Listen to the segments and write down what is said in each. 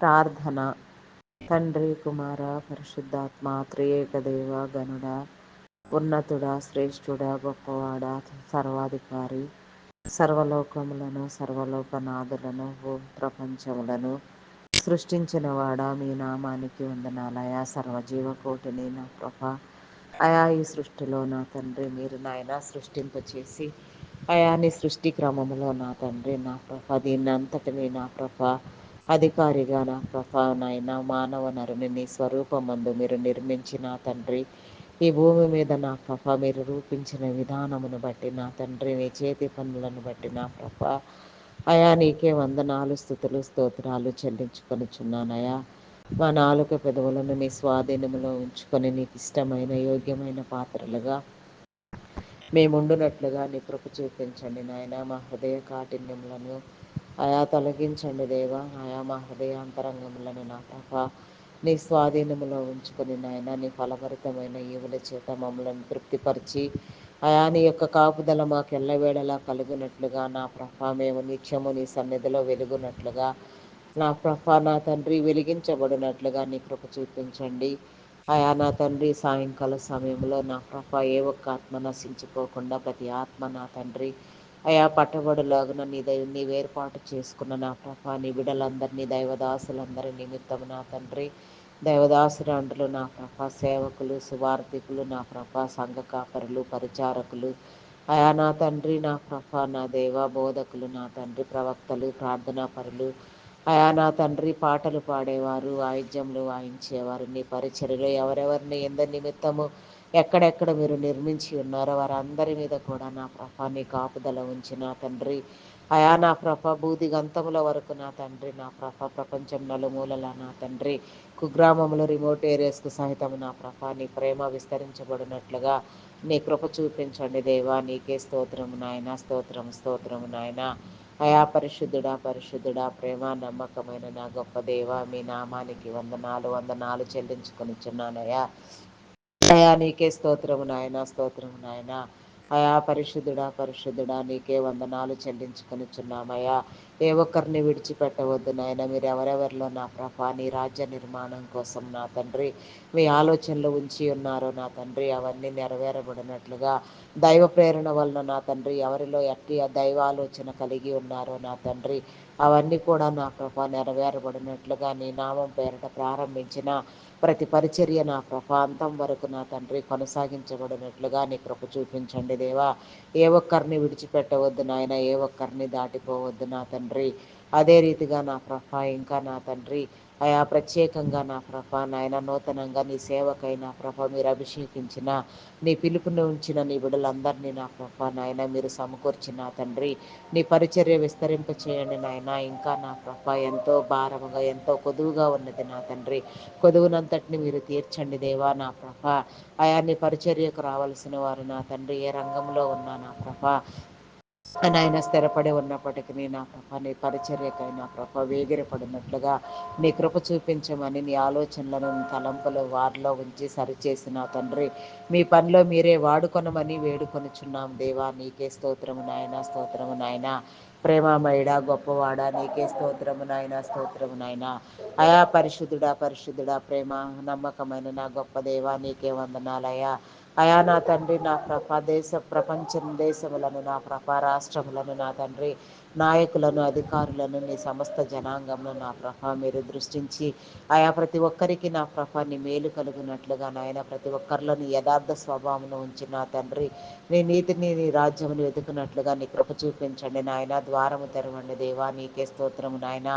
ప్రార్థన. తండ్రి కుమార పరిశుద్ధాత్మ త్రియేక దేవ గనుడ ఉన్నతుడ శ్రేష్ఠుడ గొప్పవాడ సర్వాధికారి సర్వలోకములను సర్వలోకనాథులను భూ ప్రపంచములను సృష్టించిన వాడ మీ నామానికి వందనాలయ. సర్వజీవకోటిని నా ప్రభ అయా ఈ సృష్టిలో నా తండ్రి మీరు నాయన సృష్టింపచేసి అయాని సృష్టి క్రమంలో నా తండ్రి నా ప్రభ దీన్నంతటిని నా ప్రభ అధికారిగా నా ప్రభా నాయన మానవ నరుని నీ స్వరూపమందు మీరు నిర్మించిన తండ్రి. ఈ భూమి మీద నా ప్రభ మీరు రూపించిన విధానమును బట్టి నా తండ్రి నీ చేతి పనులను బట్టి నా ప్రభ అయా నీకే వందనాలు స్థుతులు స్తోత్రాలు చెల్లించుకొనిచున్నానయా. మా నాలుక పెదవులను నీ స్వాధీనంలో ఉంచుకొని నీకు ఇష్టమైన యోగ్యమైన పాత్రలుగా మేముండునట్లుగా నీ కృప చూపించండి నాయన. మా హృదయ కాఠిన్యములను ఆయా తొలగించండి దేవా ఆయా మా హృదయాంతరంగములను నా ప్రభ నీ స్వాధీనములో ఉంచుకొని నాయన నీ ఫలభరితమైన ఈవుల చేత మమ్మలను తృప్తిపరిచి అయా నీ యొక్క కాపుదల మాకు ఎల్లవేళలా కలుగునట్లుగా నా ప్రభ మేము నిత్యము నీ సన్నిధిలో వెలుగునట్లుగా నా ప్రభ నా తండ్రి వెలిగించబడినట్లుగా నీ కృప చూపించండి. అయా నా తండ్రి సాయంకాల సమయంలో నా ప్రభ ఏ ఒక్క ఆత్మ నశించుకోకుండా ప్రతి ఆత్మ నా తండ్రి అయా పట్టబడులాగున నీ దైవ నీవు ఏర్పాటు చేసుకున్న నా ప్రభా నీ బిడలందరినీ దైవదాసులందరి నిమిత్తం నా తండ్రి. దైవదాసురాండ్రులు నా ప్రభా సేవకులు సువార్థికులు నా ప్రభా సంఘ కాపరులు పరిచారకులు. అయా నా తండ్రి నా ప్రభా నా దేవ బోధకులు నా తండ్రి ప్రవక్తలు ప్రార్థనా పరులు అయా నా తండ్రి పాటలు పాడేవారు వాయిద్యంలో వాయించేవారు. నీ పరిచర్యలో ఎవరెవరిని ఎంద నిమిత్తము ఎక్కడెక్కడ మీరు నిర్మించి ఉన్నారో వారందరి మీద కూడా నా ప్రభ నీ కాపుదల ఉంచి నా తండ్రి. అయా నా ప్రభ బూది గంతముల వరకు నా తండ్రి. నా ప్రభ ప్రపంచం నలుమూలల నా తండ్రి. కుగ్రామములు రిమోట్ ఏరియాస్కు సహితం నా ప్రభ నీ ప్రేమ విస్తరించబడినట్లుగా నీ కృప చూపించండి దేవా. నీకే స్తోత్రము నాయన స్తోత్రము స్తోత్రము నాయన. అయా పరిశుద్ధుడా పరిశుద్ధుడా ప్రేమ నమ్మకమైన నా గొప్ప దేవ మీ నామానికి వందనాలు వందనాలు చెల్లించుకొనిచున్నానయ్యా. అయా నీకే స్తోత్రము నాయన స్తోత్రము నాయన. అయా పరిశుద్ధుడా పరిశుద్ధుడా నీకే వందనాలు చెల్లించుకొనిచున్నామయ్యా. ఏ ఒక్కరిని విడిచిపెట్టవద్దు నాయన. మీరు ఎవరెవరిలో నా ప్రభా నీ రాజ్య నిర్మాణం కోసం నా తండ్రి మీ ఆలోచనలు ఉంచి ఉన్నారో నా తండ్రి అవన్నీ నెరవేరబడినట్లుగా దైవ ప్రేరణ వలన నా తండ్రి ఎవరిలో ఎట్టి దైవ ఆలోచన కలిగి ఉన్నారో నా తండ్రి అవన్నీ కూడా నా ప్రభా నెరవేరబడినట్లుగా నీ నామం పేరిట ప్రారంభించిన ప్రతి పరిచర్య నా ప్రభాంతం వరకు నా తండ్రి కొనసాగించబడినట్లుగా నీ కృప చూపించండి దేవా. ఏ ఒక్కరిని విడిచిపెట్టవద్దు నాయన ఏ ఒక్కరిని దాటిపోవద్దు నా తండ్రి. అదే రీతిగా నా ప్రభ ఇంకా నా తండ్రి. అయా ప్రత్యేకంగా నా ప్రభ నాయన నూతనంగా నీ సేవకై నా ప్రభ మీరు అభిషేకించిన నీ పిలుపుని ఉంచిన నీ బిడ్డలందరినీ నా ప్రభ నాయన మీరు సమకూర్చిన తండ్రి నీ పరిచర్య విస్తరింప చేయండి నాయన. ఇంకా నా ప్రభ ఎంతో భారముగా ఎంతో కొదువుగా ఉన్నది నా తండ్రి. కొదువునంతటిని మీరు తీర్చండి దేవా నా ప్రభ. నీ పరిచర్యకు రావాల్సిన వారు నా తండ్రి. ఏ రంగంలో ఉన్నా నా ప్రభ నాయన స్థిరపడి ఉన్నప్పటికీ నా ప్రభ నీ పరిచర్యకై నా ప్రభ వేగిరపడినట్లుగా నీ కృప చూపించమని నీ ఆలోచనలను తలంపులు వారిలో ఉంచి సరిచేసిన తండ్రి మీ పనిలో మీరే వాడుకొనమని వేడుకొనుచున్నాం. దేవా నీకే స్తోత్రము నాయన స్తోత్రము నాయన. ప్రేమమయుడా గొప్పవాడా నీకే స్తోత్రము నాయన స్తోత్రము నాయన. అయా పరిశుద్ధుడా పరిశుద్ధుడా ప్రేమ నమ్మకమైన నా గొప్ప దేవా నీకే వందనాలయా అయా నా తండ్రి నా ప్రభ దేశ ప్రపంచం దేశములను నా ప్రభ రాష్ట్రములను నా తండ్రి నాయకులను అధికారులను నీ సమస్త జనాంగంలో నా ప్రభ మీరు దృష్టించి ఆయా ప్రతి ఒక్కరికి నా ప్రభ నీ మేలు కలుగునట్లుగా నాయన ప్రతి ఒక్కరిలోని యథార్థ స్వభావం ఉంచి నా తండ్రి నీ నీతిని నీ రాజ్యమును వెతుకున్నట్లుగా నీ కృప చూపించండి నాయన ద్వారము తెరవండి దేవా నీకే స్తోత్రము నాయన.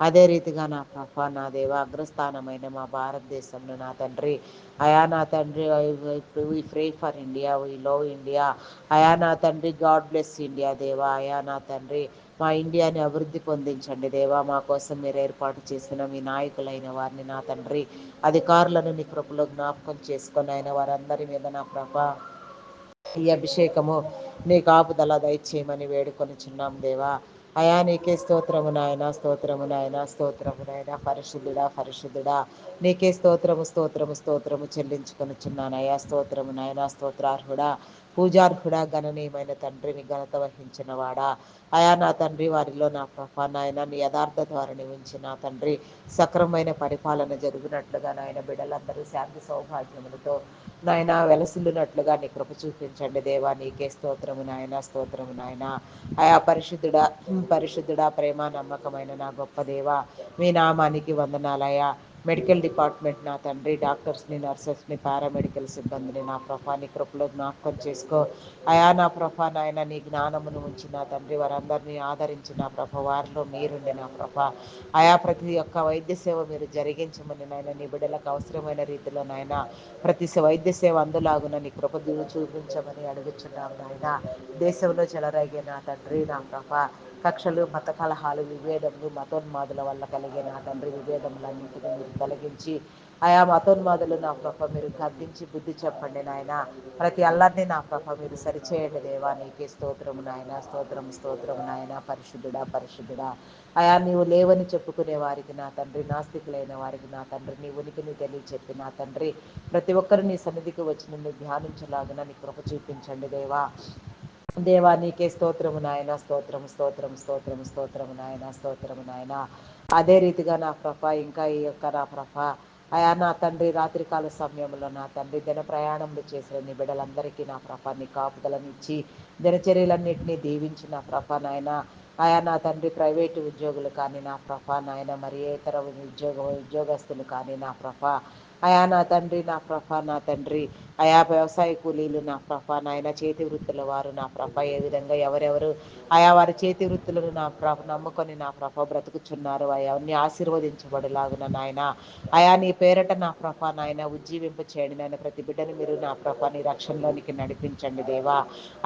అదే రీతిగా నా ప్రభ నా దేవ అగ్రస్థానమైన మా భారతదేశంలో నా తండ్రి. అయా నా తండ్రి we pray for India we love India అయా నా తండ్రి గాడ్ బ్లెస్ ఇండియా దేవా. అయా నా తండ్రి మా ఇండియాని అభివృద్ధి పొందించండి దేవా. మా కోసం మీరు ఏర్పాటు చేసిన మీ నాయకులైన వారిని నా తండ్రి అధికారులను నీ కృపలో జ్ఞాపకం చేసుకొని ఆయన వారందరి మీద నా ప్రభ ఈ అభిషేకము నీ కాపుదల దయచేయమని వేడుకొని చిన్నాం దేవా. అయా నీకే స్తోత్రము నాయన స్తోత్రము నాయన స్తోత్రము నాయన. పరిశుద్ధుడా పరిశుద్ధుడా నీకే స్తోత్రము స్తోత్రము స్తోత్రము చెల్లించుకొని చిన్నాను స్తోత్రము నాయన స్తోత్రార్హుడా. పూజార్హుడ గణనీయమైన తండ్రిని ఘనత వహించిన వాడా. అయా నా తండ్రి వారిలో నా ప్రభా నాయన నీ యథార్థ ధోరణి ఉంచి నా తండ్రి. సక్రమైన పరిపాలన జరిగినట్లుగా నాయన బిడ్డలందరూ శాంతి సౌభాగ్యములతో నాయన వెలసిల్లునట్లుగా నీ కృప చూపించండి దేవా. నీకే స్తోత్రము నాయన స్తోత్రము నాయన. ఆయా పరిశుద్ధుడ పరిశుద్ధుడ ప్రేమ నమ్మకమైన నా గొప్ప దేవ. మీ నామానికి వందనాలయ మెడికల్ డిపార్ట్మెంట్ నా తండ్రి డాక్టర్స్ని నర్సెస్ని పారామెడికల్ సిబ్బందిని నా ప్రభాని కృపలో జ్ఞాపకం చేసుకో. అయా నా ప్రభా నాయన నీ జ్ఞానమును ఉంచి నా తండ్రి వారందరినీ ఆదరించి నా ప్రభ వారిలో మీరుండి నా ప్రభ. ఆయా ప్రతి ఒక్క వైద్య సేవ మీరు జరిగించమని నాయన నీ బిడ్డలకు అవసరమైన రీతిలో నాయన ప్రతి వైద్య సేవ అందులాగున నీ కృప చూపించమని అడుగుచున్నాం నాయన. దేశంలో చెలరేగే నా తండ్రి నా ప్రభ కక్షలు మత కలహాలు విభేదములు మతోన్మాదుల వల్ల కలిగే నా తండ్రి విభేదములన్నింటినీ మీరు తొలగించి ఆయా మతోన్మాదులు నా ప్రభ మీరు గద్దించి బుద్ధి చెప్పండి నాయన. ప్రతి అల్లరిని నా ప్రభ మీరు సరిచేయండి దేవా. నీకే స్తోత్రము నాయన. స్తోత్రము స్తోత్రము నాయన. పరిశుద్ధుడా పరిశుద్ధుడా. ఆయా నీవు లేవని చెప్పుకునే వారికి నా తండ్రి నాస్తికులైన వారికి నా తండ్రి నీ ఉనికిని తెలియచెప్పి నా తండ్రి. ప్రతి ఒక్కరు నీ సన్నిధికి వచ్చి నిన్ను ధ్యానించలాగున నీ కృప చూపించండి దేవా. దేవా నీకే స్తోత్రము నాయన స్తోత్రము స్తోత్రము స్తోత్రము స్తోత్రము నాయన స్తోత్రము నాయన. అదే రీతిగా నా ప్రభ ఇంకా ఈ యొక్క నా ప్రభ అయా నా తండ్రి రాత్రికాల సమయంలో నా తండ్రి దిన ప్రయాణములు చేసిన నీ బిడ్డలందరికీ నా ప్రభ నీ కాపుదలనిచ్చి దినచర్యలన్నింటినీ నా ప్రభ నాయన. ఆయా నా తండ్రి ప్రైవేటు ఉద్యోగులు కానీ నా ప్రభ నాయన మరి ఏ ఇతర ఉద్యోగ ఉద్యోగస్తులు కానీ నా ప్రభ అయా నా తండ్రి నా ప్రభ నా తండ్రి అయా వ్యవసాయ కూలీలు నా ప్రభ నాయన చేతి వృత్తుల వారు నా ప్రభ. ఏ విధంగా ఎవరెవరు ఆయా వారి చేతి వృత్తులను నా ప్రభ నమ్ముకొని నా ప్రభ బ్రతుకుచున్నారు. అవన్నీ ఆశీర్వదించబడిలాగున నాయన. ఆయా నీ పేరట నా ప్రభ నాయన ఉజ్జీవింప చేయండి నాయన. ప్రతి బిడ్డను మీరు నా ప్రభ నీ రక్షణలోనికి నడిపించండి దేవా.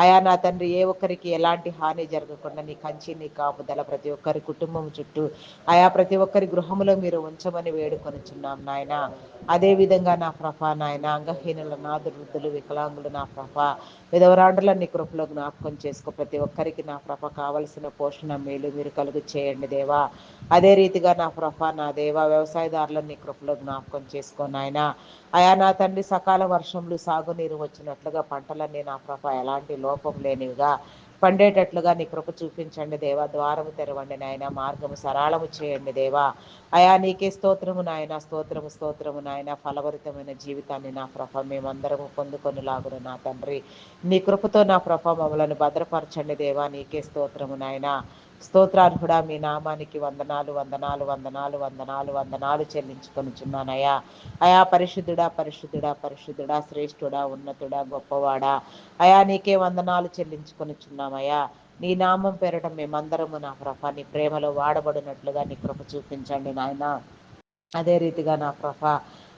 ఆయా నా తండ్రి ఏ ఒక్కరికి ఎలాంటి హాని జరగకుండా నీ కంచి నీ కాపుదల ప్రతి ఒక్కరి కుటుంబం చుట్టూ ఆయా ప్రతి ఒక్కరి గృహంలో మీరు ఉంచమని వేడుకొనిచున్నాం నాయన. అదే విధంగా నా ప్రభ నాయన అంగహీనుల నా వృద్ధులు వికలాంగులు నా ప్రభ. విధవరాండ్రుల నీ కృపలో జ్ఞాపకం చేసుకో. ప్రతి ఒక్కరికి నా ప్రభ కావలసిన పోషణ మేలు మీరు కలుగు చేయండి దేవా. అదే రీతిగా నా ప్రభ నా దేవా వ్యవసాయదారులను నీ కృపలో జ్ఞాపకం చేసుకో నాయన. అయా నా తండ్రి సకాల వర్షంలో సాగునీరు వచ్చినట్లుగా పంటలన్నీ నా ప్రభ ఎలాంటి లోపం లేనివిగా పండేటట్లుగా నీ కృప చూపించండి దేవా. ద్వారము తెరవండి నాయన. మార్గము సరళము చేయండి దేవా. అయా నీకే స్తోత్రము నాయన. స్తోత్రము స్తోత్రము నాయన. ఫలవరితమైన జీవితాన్ని నా ప్రభ మేమందరము పొందుకొని లాగున నా తండ్రి. నీ కృపతో నా ప్రభ మమ్మలను భద్రపరచండి దేవా. నీకే స్తోత్రము నాయన. స్తోత్రార్హుడా మీ నామానికి వందనాలు వందనాలు వందనాలు వందనాలు వందనాలు చెల్లించుకొనిచున్నానయ్యా. అయా పరిశుద్ధుడా పరిశుద్ధుడా పరిశుద్ధుడా శ్రేష్ఠుడా ఉన్నతుడా గొప్పవాడా. అయా నీకే వందనాలు చెల్లించుకొనిచున్నామయ్యా. నీ నామం పేరట మేమందరము నా ప్రభ నీ ప్రేమలో వాడబడినట్లుగా నీ కృప చూపించండి నాయన. అదే రీతిగా నా ప్రభ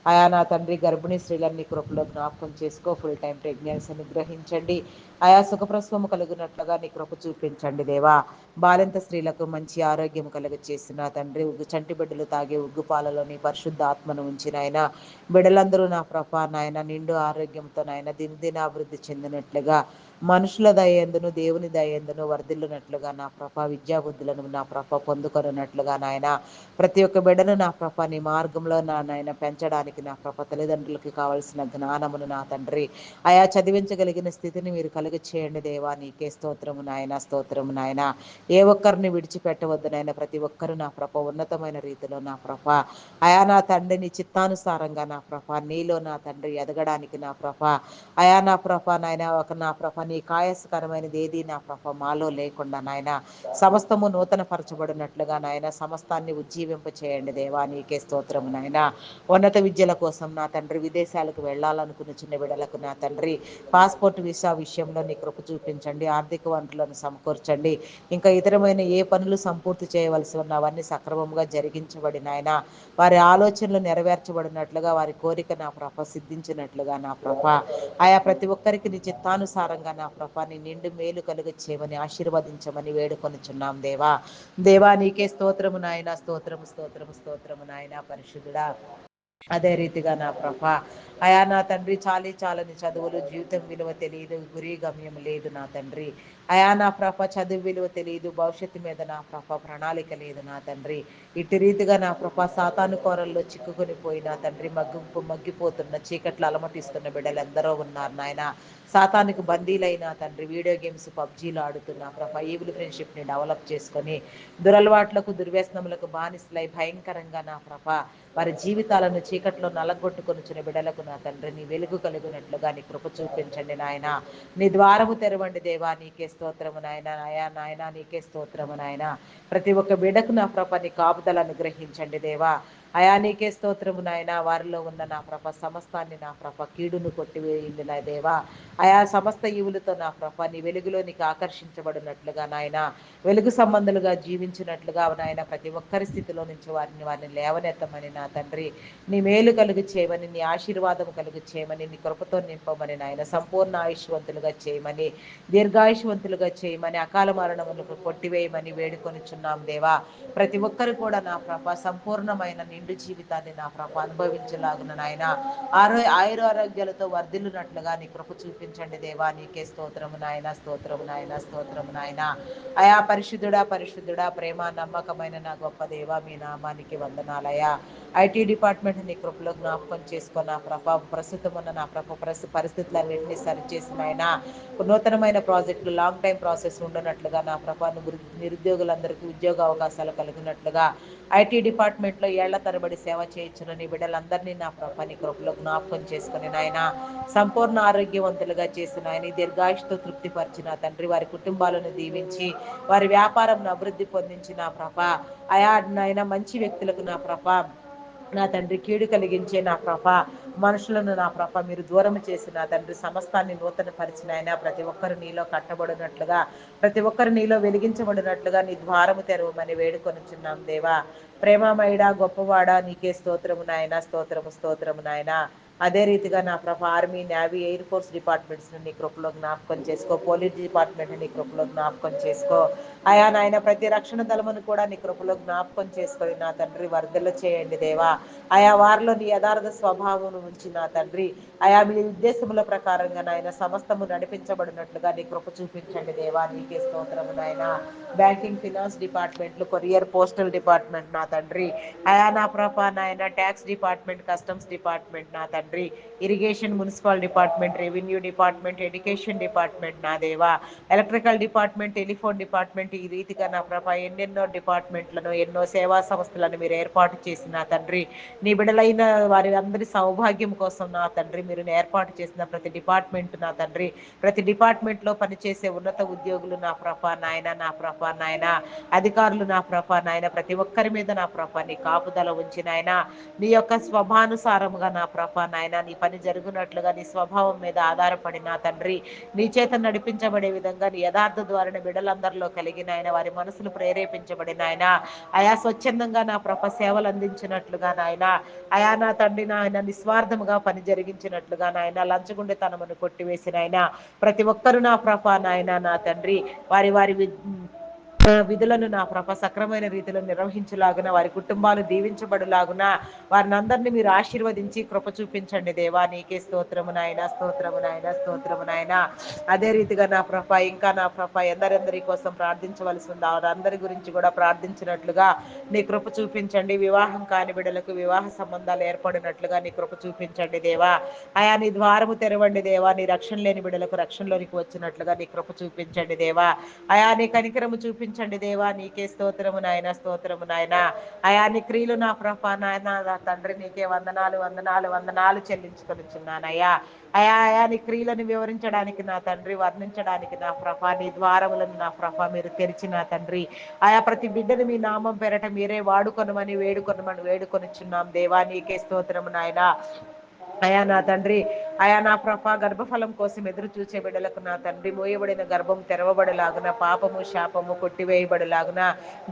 ఆయా నా తండ్రి గర్భిణీ స్త్రీలన్నీ కృపలో జ్ఞాపకం చేసుకో. ఫుల్ టైం ప్రెగ్నెన్సీని గ్రహించండి. ఆయా సుఖప్రసవము కలుగునట్లుగా నీ కృప చూపించండి దేవా. బాలింత స్త్రీలకు మంచి ఆరోగ్యం కలుగ చేసిన తండ్రి ఉగ్గు చంటి బిడ్డలు తాగే ఉగ్గు పాలలోని పరిశుద్ధ ఆత్మను ఉంచిన ఆయన. బిడ్డలందరూ నా ప్రభ నాయన నిండు ఆరోగ్యంతో నాయన దినదిన అభివృద్ధి చెందినట్లుగా మనుషుల దయందును దేవుని దయందును వర్ధిల్లునట్లుగా నా ప్రభ విద్యాబుద్ధులను నా ప్రభ పొందుకొనున్నట్లుగా నాయన. ప్రతి ఒక్క బిడ్డను నా ప్రభ నీ మార్గంలో నా నాయన పెంచడానికి నా ప్రభ తల్లిదండ్రులకి కావలసిన జ్ఞానమును నా తండ్రి. ఆయా చదివించగలిగిన స్థితిని మీరు కలిగి చేయండి దేవా. నీకే స్తోత్రము నాయన స్తోత్రము నాయన. ఏ ఒక్కరిని విడిచిపెట్టవద్దు నాయన. ప్రతి ఒక్కరు నా ప్రభ ఉన్నతమైన రీతిలో నా ప్రభ. అయా నా తండ్రిని చిత్తానుసారంగా నా ప్రభ నీలో నా తండ్రి ఎదగడానికి నా ప్రభ. అయా నా ప్రభ నాయన ఒక నా ప్రభ నీకు ఆయాసకరమైనది ఏది నా ప్రభ? మాలో లేకుండా నాయన సమస్తము నూతన పరచబడినట్లుగా నాయన సమస్తాన్ని ఉజ్జీవింప చేయండి దేవా నీకే స్తోత్రము నాయన. ఉన్నత విద్యల కోసం నా తండ్రి విదేశాలకు వెళ్ళాలనుకున్న చిన్న బిడ్డలకు నా తండ్రి పాస్పోర్ట్ వీసా విషయంలో నీ కృప చూపించండి ఆర్థిక వనరులను సమకూర్చండి. ఇంకా ఇతరమైన ఏ పనులు సంపూర్తి చేయవలసి ఉన్న అవన్నీ సక్రమంగా జరిగించబడిన ఆయన వారి ఆలోచనలు నెరవేర్చబడినట్లుగా వారి కోరిక నా ప్రభ సిద్ధించినట్లుగా నా ప్రభ. ఆయా ప్రతి ఒక్కరికి నీ చిత్తానుసారంగా నా ప్రభ నీ నిండు మేలు కలుగు చేయమని ఆశీర్వదించమని వేడుకొనిచున్నాం దేవా. దేవా నీకే స్తోత్రము నాయన స్తోత్రము స్తోత్రము స్తోత్రము నాయన పరిశుద్ధుడా. అదే రీతిగా నా ప్రభ అయా నా తండ్రి చాలీ చాలని చదువులు జీవితం విలువ తెలియదు గురి గమ్యం లేదు నా తండ్రి. అయా నా ప్రభ చదువు విలువ తెలియదు భవిష్యత్తు మీద నా ప్రభ ప్రణాళిక లేదు నా తండ్రి. ఇటు రీతిగా నా ప్రభ సాతాను కోరల్లో చిక్కుకొని పోయిన తండ్రి మగ్గు మగ్గిపోతున్న చీకట్లు అలమటిస్తున్న బిడ్డలు ఎందరో ఉన్నారు నాయన. సాతానికి బందీలైన తండ్రి వీడియో గేమ్స్ పబ్జీలు ఆడుతున్న ప్రభ ఈవిల్ ఫ్రెండ్షిప్ని డెవలప్ చేసుకొని దురలవాట్లకు దుర్వ్యసనములకు బానిసలై భయంకరంగా నా ప్రభ వారి జీవితాలను చీకట్లో నలగొట్టుకొనిచిన బిడలకు నా తండ్రి నీ వెలుగు కలిగినట్లుగా నీ కృప చూపించండి నాయన. నీ ద్వారము తెరవండి దేవా నీకేస్తూ స్తోత్రము నాయన నాయా నాయన నీకే స్తోత్రము నాయన. ప్రతి ఒక్క బిడకు నా ప్రభ నీ కాపుదలను గ్రహించండి దేవా. అయా నీకే స్తోత్రము నాయన. వారిలో ఉన్న నా ప్రభ సమస్తాన్ని నా ప్రభ కీడును కొట్టివేయండి నా దేవా. ఆయా సమస్త ఈవులతో నా ప్రభ నీ వెలుగులో నీకు ఆకర్షించబడినట్లుగా నాయన. వెలుగు సంబంధులుగా జీవించినట్లుగా నాయన. ప్రతి ఒక్కరి స్థితిలో నుంచి వారిని వారిని లేవనెత్తమని నా తండ్రి. నీ మేలు కలుగు చేయమని నీ ఆశీర్వాదం కలుగు చేయమని నీ కృపతో నింపమని నాయన. సంపూర్ణ ఆయుష్వంతులుగా చేయమని దీర్ఘాయుష్వంతులుగా చేయమని అకాల మరణములకు కొట్టివేయమని వేడుకొనిచున్నాం దేవా. ప్రతి ఒక్కరు కూడా నా ప్రభ సంపూర్ణమైన నిండు జీవితాన్ని నా ప్రభ అనుభవించలాగున నాయన. ఆరో ఆయురారోగ్యాలతో వర్ధిల్లునట్లుగా నీ కృప చూపించండి దేవా. నీకే స్తోత్రము నాయన స్తోత్రము నాయన స్తోత్రము నాయన. అయా పరిశుద్ధుడా పరిశుద్ధుడా ప్రేమ నమ్మకమైన నా గొప్ప దేవా మీ నామానికి వందనాలయా ఐటీ డిపార్ట్మెంట్ నీ కృపలో జ్ఞాపకం చేసుకున్న నా ప్రభ ప్రస్తుతం ఉన్న నా ప్రభ ప్రస్తు పరిస్థితులన్నింటినీ సరిచేసిన ఆయన నూతనమైన ప్రాజెక్టులు లాంగ్ టైం ప్రాసెస్ ఉండనట్లుగా నా ప్రభ నిరుద్యోగులందరికీ ఉద్యోగ అవకాశాలు కలిగినట్లుగా ఐటీ డిపార్ట్మెంట్లో ఏళ్ళ తరబడి సేవ చేయించిన బిడ్డలందరినీ నా పని నీ కృపలో జ్ఞాపకం చేసుకుని నాయన సంపూర్ణ ఆరోగ్యవంతులుగా చేసిన ఆయన దీర్ఘాయుష్తో తృప్తిపరిచిన తండ్రి వారి కుటుంబాలను దీవించి వారి వ్యాపారం అభివృద్ధి పొందించిన ప్రభ. అయా నాయన మంచి వ్యక్తులకు నా ప్రభ. నా తండ్రి కీడు కలిగించే నా ప్రభ. మనుషులను నా ప్రభ మీరు దూరం చేసిన తండ్రి సమస్తాన్ని నూతన పరిచిన ఆయన ప్రతి ఒక్కరు నీలో కట్టబడినట్లుగా ప్రతి ఒక్కరు నీలో వెలిగించబడినట్లుగా నీ ద్వారము తెరవమని వేడుకొనిచున్నాం దేవా. ప్రేమామయుడా గొప్పవాడా నీకే స్తోత్రము నాయన స్తోత్రము స్తోత్రము నాయన. అదే రీతిగా నా ప్రభ army navy air force departments నీ కృపలో జ్ఞాపకం చేసుకో. పోలీస్ డిపార్ట్మెంట్ నీ కృపలో జ్ఞాపకం చేసుకో. అయా నాయన ప్రతి రక్షణ దళమును కూడా నీ కృపలో జ్ఞాపకం చేసుకొని నా తండ్రి వర్ధలు చేయండి దేవా. ఆయా వారిలో నీ యథార్థ స్వభావం ఉంచి నా తండ్రి. ఆయా మీ ఉద్దేశముల ప్రకారంగా నాయన సమస్తము నడిపించబడినట్లుగా నీ కృప చూపించండి దేవా. నీకే స్తోత్రము నాయన. బ్యాంకింగ్ ఫినాన్స్ డిపార్ట్మెంట్లు కొరియర్ పోస్టల్ డిపార్ట్మెంట్ నా తండ్రి. ఆయా నా ప్రభా నాయన ట్యాక్స్ డిపార్ట్మెంట్ కస్టమ్స్ డిపార్ట్మెంట్ నా తండ్రి. Irrigation municipal department revenue department education department నా దేవా. ఎలక్ట్రికల్ డిపార్ట్మెంట్ టెలిఫోన్ డిపార్ట్మెంట్ ఈ రీతిగా నా ప్రభా ఎన్నెన్నో డిపార్ట్మెంట్లను ఎన్నో సేవా సంస్థలను మీరు ఏర్పాటు చేసిన తండ్రి నీ బిడలైన వారి అందరి సౌభాగ్యం కోసం నా తండ్రి మీరు ఏర్పాటు చేసిన ప్రతి డిపార్ట్మెంట్ నా తండ్రి. ప్రతి డిపార్ట్మెంట్లో పనిచేసే ఉన్నత ఉద్యోగులు నా ప్రభా నాయన నా ప్రభ నాయన. అధికారులు నా ప్రభా నాయన. ప్రతి ఒక్కరి మీద నా ప్రభా నీ కాపుదల ఉంచి నాయన. నీ యొక్క స్వభానుసారముగా నా ప్రభా నాయన. నీ పని జరుగునట్లుగా నీ స్వభావం మీద ఆధారపడి నా తండ్రి నీ చేత నడిపించబడే విధంగా నీ యథార్థ ద్వారా బిడలందరిలో కలిగిన ఆయన వారి మనసులు ప్రేరేపించబడిన ఆయన ఆయా స్వచ్ఛందంగా నా ప్రభ సేవలు అందించినట్లుగా నాయన. ఆయా నా తండ్రి నాయన నిస్వార్థముగా పని జరిగించినట్లుగా నాయన. లంచగుండె తనమును కొట్టివేసిన ఆయన ప్రతి ఒక్కరు నా ప్రభ నాయన నా తండ్రి. వారి వారి విధులను నా ప్రభ సక్రమైన రీతిలో నిర్వహించలాగున వారి కుటుంబాలు దీవించబడులాగున వారిని అందరినీ మీరు ఆశీర్వదించి కృప చూపించండి దేవా. నీకే స్తోత్రము నాయన స్తోత్రము నాయన స్తోత్రము నాయన. అదే రీతిగా నా ప్రభ ఇంకా నా ప్రభ ఎందరెందరి కోసం ప్రార్థించవలసి ఉంది. వారందరి గురించి కూడా ప్రార్థించినట్లుగా నీ కృప చూపించండి. వివాహం కాని బిడలకు వివాహ సంబంధాలు ఏర్పడినట్లుగా నీ కృప చూపించండి దేవా. ఆయా నీ ద్వారము తెరవండి దేవా. నీ రక్షణ లేని బిడలకు రక్షణలోనికి వచ్చినట్లుగా నీ కృప చూపించండి దేవా. ఆయా నీ కనికరము చూపించండి దేవా నీకే స్తోత్రము నాయన స్తోత్రము నాయన. అయా నీ క్రియలు నా ప్రభ నాయన నా తండ్రి నీకే వందనాలు వందనాలు వందనాలు చెల్లించుకొనిచున్నానయ్యా. అయా అయా నీ క్రియలను వివరించడానికి నా తండ్రి వర్ణించడానికి నా ప్రభ నీ ద్వారములను నా ప్రభ మీరు తెరిచి నా తండ్రి. ఆయా ప్రతి బిడ్డను మీ నామం పెరట మీరే వాడుకొనమని వేడుకొనమని వేడుకొనిచున్నాం దేవా నీకే స్తోత్రము నాయన. అయా నా తండ్రి అయా నా ప్రభ గర్భఫలం కోసం ఎదురు చూసే బిడ్డలకు నా తండ్రి మోయబడిన గర్భం తెరవబడలాగున పాపము శాపము కొట్టివేయబడలాగున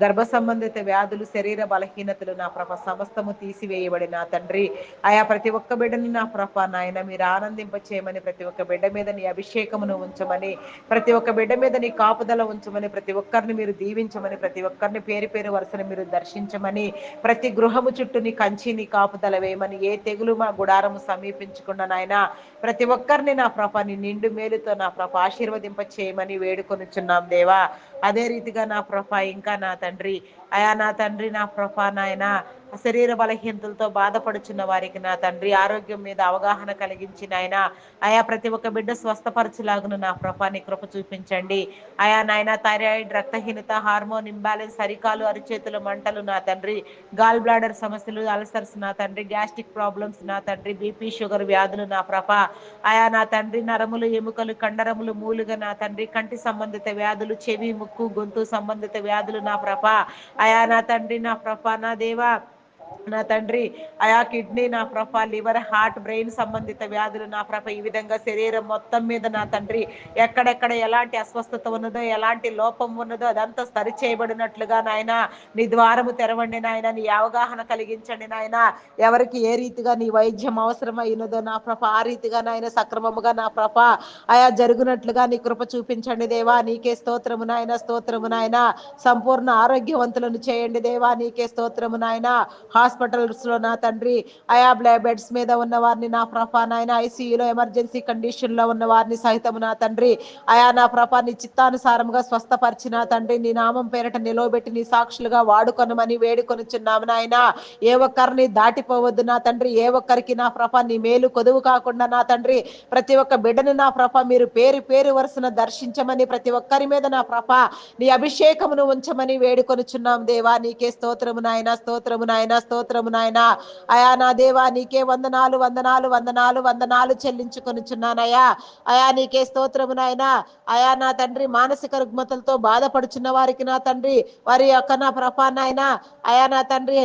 గర్భ సంబంధిత వ్యాధులు శరీర బలహీనతలు నా ప్రభ సమస్తము తీసివేయబడి నా తండ్రి. ఆయా ప్రతి ఒక్క బిడ్డని నా ప్రభ నాయన మీరు ఆనందింప చేయమని ప్రతి ఒక్క బిడ్డ మీద నీ అభిషేకమును ఉంచమని ప్రతి ఒక్క బిడ్డ మీద నీ కాపుదల ఉంచమని ప్రతి ఒక్కరిని మీరు దీవించమని ప్రతి ఒక్కరిని పేరు పేరు వరుసను మీరు దర్శించమని ప్రతి గృహము చుట్టూ నీ కంచి నీ కాపుదల వేయమని ఏ తెగులు మా గుడారము సమీపించకుండా నాయన ప్రతి ఒక్కరిని నా ప్రభ నీ నిండు మేలుతో నా ప్రభ ఆశీర్వదింప చేయమని వేడుకొనుచున్నాం దేవా. అదే రీతిగా నా ప్రభ ఇంకా నా తండ్రి అయా నా తండ్రి నా ప్రభా నాయన శరీర బలహీనతలతో బాధపడుచున్న వారికి నా తండ్రి ఆరోగ్యం మీద అవగాహన కలిగించిన ఆయన ఆయా ప్రతి ఒక్క బిడ్డ స్వస్థపరచులాగును నా ప్రభాని కృప చూపించండి. ఆయా నాయన థైరాయిడ్ రక్తహీనత హార్మోన్ ఇంబ్యాలెన్స్ సరికాలు అరిచేతుల మంటలు నా తండ్రి గాల్ బ్లాడర్ సమస్యలు అల్సర్స్ నా తండ్రి గ్యాస్ట్రిక్ ప్రాబ్లమ్స్ నా తండ్రి బీపీ షుగర్ వ్యాధులు నా ప్రభ. ఆయా నా తండ్రి నరములు ఎముకలు కండరములు మూలుగా నా తండ్రి కంటి సంబంధిత వ్యాధులు చెవి ముక్కు గొంతు సంబంధిత వ్యాధులు నా ప్రభ. ఆయా నా తండ్రి నా ప్రభ నా దేవా నా తండ్రి ఆయా కిడ్నీ నా ప్రభ లివర్ హార్ట్ బ్రెయిన్ సంబంధిత వ్యాధులు నా ప్రభ ఈ విధంగా శరీరం మొత్తం మీద నా తండ్రి ఎక్కడెక్కడ ఎలాంటి అస్వస్థత ఉన్నదో ఎలాంటి లోపం ఉన్నదో అదంతా సరి చేయబడినట్లుగా నాయన నీ ద్వారము తెరవండి నాయన నీ అవగాహన కలిగించండి నాయన. ఎవరికి ఏ రీతిగా నీ వైద్యం అవసరమైనదో నా ప్రభ ఆ రీతిగా నాయన సక్రమముగా నా ప్రభ ఆయా జరుగునట్లుగా నీ కృప చూపించండి దేవా. నీకే స్తోత్రము నాయన స్తోత్రము నాయన. సంపూర్ణ ఆరోగ్యవంతులను చేయండి దేవా. నీకే స్తోత్రము నాయన. హాస్పిటల్స్లో నా తండ్రి ఆయా బెడ్స్ మీద ఉన్న వారిని నా ప్రభా నాయన ఐసీయూలో ఎమర్జెన్సీ కండిషన్లో ఉన్న వారిని సహితం నా తండ్రి? ఆయా నా ప్రభా నీ చిత్తానుసారముగా స్వస్థపరిచిన తండ్రి నీ నామం పేరట నిలవబెట్టి నీ సాక్షులుగా వాడుకొనమని వేడుకొనుచున్నాము నాయన. ఏ ఒక్కరిని దాటిపోవద్దు నా తండ్రి ఏ ఒక్కరికి నా ప్రభ నీ మేలు కొదువు కాకుండా నా తండ్రి. ప్రతి ఒక్క బిడ్డను నా ప్రభ మీరు పేరు పేరు వరుసన దర్శించమని ప్రతి ఒక్కరి మీద నా ప్రభ నీ అభిషేకమును ఉంచమని వేడుకొనుచున్నాం దేవా. నీకే స్తోత్రము నాయన స్తోత్రము నాయన స్తోత్రము నాయన. అయా నా దేవా నీకే వందనాలు వందనాలు వందనాలు వందనాలు చెల్లించుకొనుచున్నానయ్యా. అయా నీకే స్తోత్రము నాయన. అయా నా తండ్రి మానసిక రుగ్మతలతో బాధపడుచున్న వారికి నా తండ్రి వారి యొక్క నా ప్రభా నాయన. అయా నా తండ్రి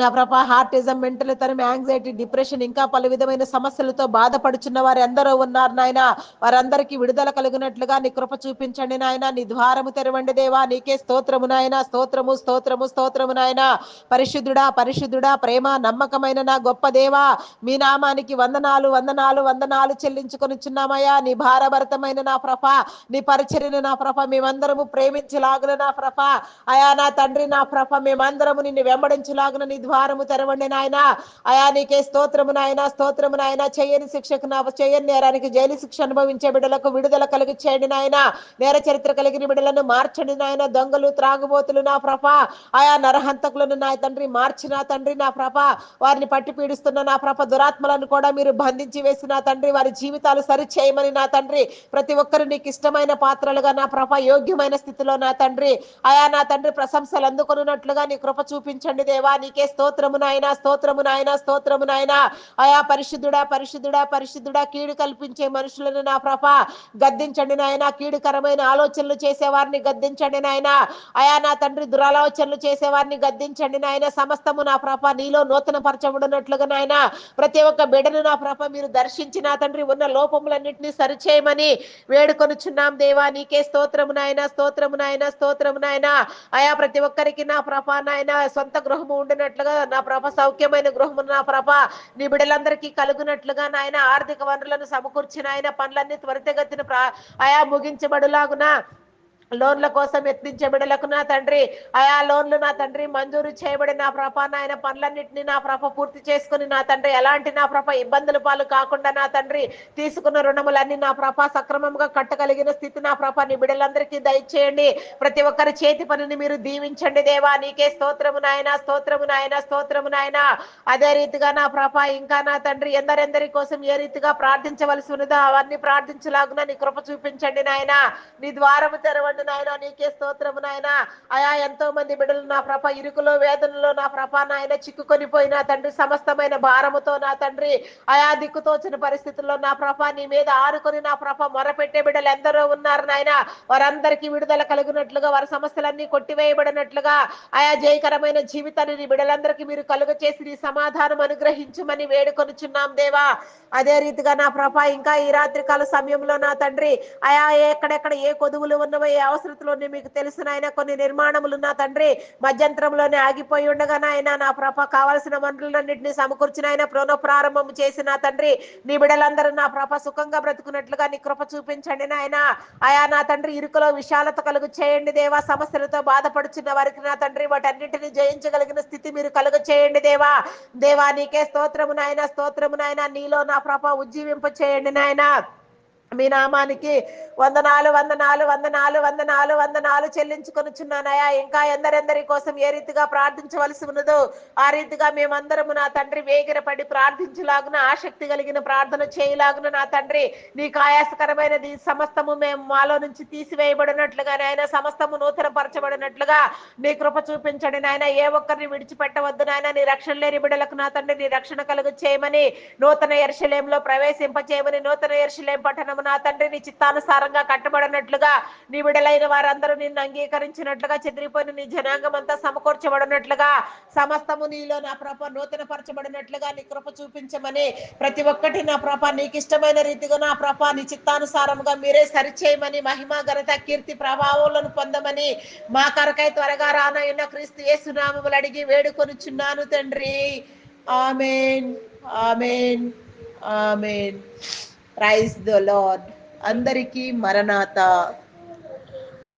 నా ప్రభా హార్టిజం మెంటల్ తరం యాంగ్జైటీ డిప్రెషన్ ఇంకా పలు విధమైన సమస్యలతో బాధపడుచున్న వారు ఎందరో ఉన్నారు నాయన. వారందరికీ విడుదల కలిగినట్లుగా నీ కృప చూపించండి నాయన. నీ ద్వారము తెరవండి దేవా. నీకే స్తోత్రము నాయన. స్తోత్రము స్తోత్రము స్తోత్రము నాయన. పరిశుద్ధుడా పరిశుద్ధుడా ప్రేమ నమ్మకమైన నా గొప్ప దేవా. మీ నామానికి వందనాలు వందనాలు వందనాలు చెల్లించుకొనిచున్నామయ్యా నీ భారభరితమైన నా ప్రభ నీ పరిచర్యను నా ప్రభ మేమందరము ప్రేమించలాగున నా ప్రభ. అయా నా తండ్రి నా ప్రభ మేమందరము నిన్ను వెంబడించలాగున నీ ద్వారము తెరవండి నాయన. అయా నీకే స్తోత్రము నాయన. స్తోత్రము నాయన. చేయని శిక్షకు నా చేయని నేరానికి జైలు శిక్ష అనుభవించే బిడ్డలకు విడుదల కలిగి చేయండి నాయన. నేర చరిత్ర కలిగిన బిడ్డలను మార్చండి నాయన. దొంగలు త్రాగుబోతులు నా ప్రభ. ఆయా నరహంతకులను నా తండ్రి మార్చిన తండ్రి నా ప్రభ. వారిని పట్టి పీడిస్తున్న నా ప్రభ దురాత్మలను కూడా మీరు బంధించి వేసిన తండ్రి. వారి జీవితాలు సరి చేయమని నా తండ్రి. ప్రతి ఒక్కరు నీకు ఇష్టమైన పాత్రలుగా నా ప్రభ యోగ్యమైన స్థితిలో నా తండ్రి. ఆయా నా తండ్రి ప్రశంసలు అందుకున్నట్లుగా నీ కృప చూపించండి దేవా. నీకే స్తోత్రము నాయన స్తోత్రము నాయన స్తోత్రము నాయన. ఆయా పరిశుద్ధుడా పరిశుద్ధుడా పరిశుద్ధుడా కీడు కల్పించే మనుషులను నా ప్రభ గద్దించండి నాయన. కీడుకరమైన ఆలోచనలు చేసే వారిని గద్దించండి నాయన. ఆయా నా తండ్రి దురాలోచనలు చేసే వారిని గద్దించండి నాయన. సమస్తము నా ప్రభ నీలో నూతన పరచబడినట్లుగా నాయన. ప్రతి ఒక్క బిడను నా ప్రభ మీరు దర్శించి నా తండ్రి ఉన్న లోపములన్నింటినీ సరిచేయమని వేడుకొనుచున్నాం దేవా. నీకే స్తోత్రము నాయన స్తోత్రము నాయన స్తోత్రము నాయన. ఆయా ప్రతి ఒక్కరికి నా ప్రభ నాయన సొంత గృహము కలిగినట్లుగా నా ప్రభ సౌఖ్యమైన గృహము నా ప్రభ నీ బిడ్డలందరికీ కలుగునట్లుగా నాయన ఆర్థిక వనరులను సమకూర్చిన ఆయన పనులన్నీ త్వరితగతిన ప్రా- ఆయా ముగించబడులాగున లోన్ల కోసం యత్నించే బిడలకు నా తండ్రి. ఆయా లోన్లు నా తండ్రి మంజూరు చేయబడి నా ప్రభ నాయన పనులన్నింటినీ నా ప్రభ పూర్తి చేసుకుని నా తండ్రి. ఎలాంటి నా ప్రభ ఇబ్బందుల పాలు కాకుండా నా తండ్రి తీసుకున్న రుణములన్నీ నా ప్రభ సక్రమంగా కట్టగలిగిన స్థితి నా ప్రభ నీ బిడలందరికీ దయచేయండి. ప్రతి ఒక్కరి చేతి పనిని మీరు దీవించండి దేవా. నీకే స్తోత్రము నాయన స్తోత్రము నాయన స్తోత్రము నాయన. అదే రీతిగా నా ప్రభ ఇంకా నా తండ్రి ఎందరెందరి కోసం ఏ రీతిగా ప్రార్థించవలసి ఉన్నదో అవన్నీ ప్రార్థించలాగున నీ కృప చూపించండి నాయన. నీ ద్వారము తెరవండి. నాయన నీకే స్తోత్రము నాయన. ఆయా ఎంతో మంది బిడ్డలు నా ప్రభ ఇరుకులో వేదనలో నా ప్రభ నాయన చిక్కుకొని పోయిన తండ్రి సమస్తమైన భారముతో నా తండ్రి. ఆయా దిక్కుతోచిన పరిస్థితుల్లో నా ప్రభ నీ మీద ఆరుకొని నా ప్రభ మొరపెట్టే బిడ్డలు ఎందరో ఉన్నారు నాయన. వారందరికీ విడుదల కలిగినట్లుగా వారి సమస్యలన్నీ కొట్టివేయబడినట్లుగా. ఆయా జయకరమైన జీవితాన్ని నీ బిడ్డలందరికీ మీరు కలుగ చేసి నీ సమాధానం అనుగ్రహించమని వేడుకొనుచున్నాం దేవా. అదే రీతిగా నా ప్రభ ఇంకా ఈ రాత్రి కాల సమయంలో నా తండ్రి ఆయా ఎక్కడెక్కడ ఏ కొదువులు ఉన్నవో ఏ అవసరతలోనే మీకు తెలుసు నాయన కొన్ని నిర్మాణములు నా తండ్రి మధ్యంతరంలోనే ఆగిపోయి ఉండగా నాయన నా ప్రభ కావాల్సిన వనరులన్నింటినీ సమకూర్చిన ఆయన ప్రోనో ప్రారంభం నా తండ్రి నీ బిడలందరూ నా ప్రభ సుఖంగా బ్రతుకున్నట్లుగా నీ కృప చూపించండి నాయన. ఆయా నా తండ్రి ఇరుకులో విశాలత కలుగు చేయండి దేవా సమస్యలతో బాధపడుచున్న వారికి నా తండ్రి వాటన్నిటిని జయించగలిగిన స్థితి మీరు కలుగు చేయండి దేవా. దేవా నీకే స్తోత్రము నాయన స్తోత్రము నాయన నీలో నా ప్రభ ఉజ్జీవింప చేయండి నాయన. మీ నామానికి వందనాలు వందనాలు వందనాలు వందనాలు వందనాలు చెల్లించుకొనుచున్నానయా ఇంకా ఎందరెందరి కోసం ఏ రీతిగా ప్రార్థించవలసి ఉన్నదో ఆ రీతిగా మేమందరము నా తండ్రి వేగిరపడి ప్రార్థించలాగున ఆసక్తి కలిగిన ప్రార్థన చేయలాగున నా తండ్రి నీకు ఆయాసకరమైనది సమస్తము మేము మాలో నుంచి తీసివేయబడినట్లుగా నాయన సమస్తము నూతన పరచబడినట్లుగా నీ కృప చూపించండి నాయన. ఏ ఒక్కరిని విడిచిపెట్టవద్దు నాయన. నీ రక్షణ లేని బిడలకు నా తండ్రి నీ రక్షణ కలుగు చేయమని నూతన ఎర్షలేంలో ప్రవేశింపచేయమని నూతన నూతన ఎర్షలేం మనము నా తండ్రి నీ చిత్తానుసారంగా కట్టబడినట్లుగా నీ విడలైన వారందరూ నిన్ను అంగీకరించినట్లుగా చెదిరిపోయిన నీ జనాంగం అంతా సమకూర్చబడినట్లుగా సమస్తము నీలో నా ప్రభ నూతన పరచబడినట్లుగా నీ కృప చూపించమని ప్రతి ఒక్కటి నా ప్రభ నీకు ఇష్టమైన రీతిగా నా ప్రభ నీ చిత్తానుసారముగా మీరే సరిచేయమని మహిమ ఘనత కీర్తి ప్రభావములను పొందమని మా కరకై త్వరగా రానయ్యున్న క్రీస్తు యేసునామములు అడిగి వేడుకొనుచున్నాను తండ్రి. Amen. Amen. Amen. Praise the lord అందరికీ మరణాత.